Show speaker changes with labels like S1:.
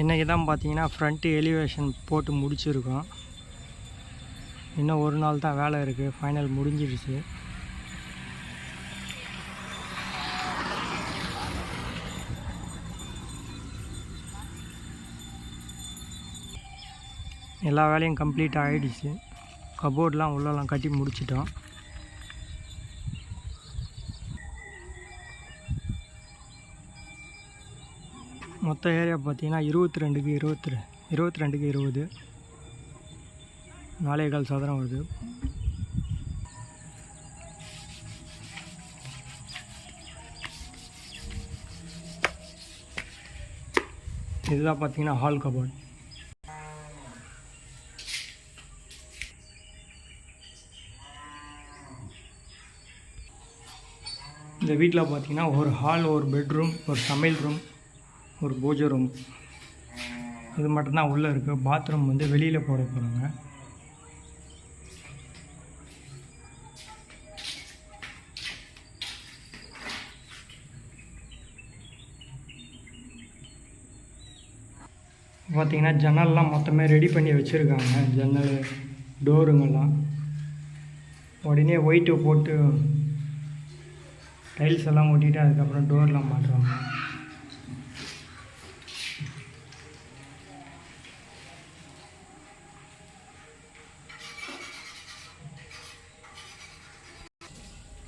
S1: இன்றைக்கி தான் பார்த்தீங்கன்னா ஃப்ரண்ட்டு எலிவேஷன் போட்டு முடிச்சிருக்கோம். இன்னும் ஒரு நாள் தான் வேலை இருக்குது ஃபைனல் முடிஞ்சிருச்சு. எல்லா வேலையும் கம்ப்ளீட் ஆகிடுச்சு கபோர்டெலாம் உள்ளெல்லாம் கட்டி முடிச்சிட்டோம். மொத்த ஏரியா பார்த்தீங்கன்னா இருபத்தி ரெண்டுக்கு இருபத்தி இருபத்தி ரெண்டுக்கு இருபது. நாலே கால் சதுரம் வருது. இதுதான் பார்த்தீங்கன்னா ஹால் கபோர்ட் இந்த வீட்டில் பார்த்தீங்கன்னா ஒரு ஹால் ஒரு பெட்ரூம் ஒரு சமையல் ரூம் ஒரு பூஜை ரூம் இது மட்டும்தான் உள்ளே இருக்குது பாத்ரூம் வந்து வெளியில் போட போகிறாங்க பார்த்தீங்கன்னா ஜன்னல்லாம் மொத்தமே ரெடி பண்ணி வச்சுருக்காங்க. ஜன்னல் டோருங்கெல்லாம். உடனே ஒயிட்டு போட்டு டைல்ஸ் எல்லாம் ஒட்டிட்டு அதுக்கப்புறம் டோர்லாம் மாட்டுவாங்க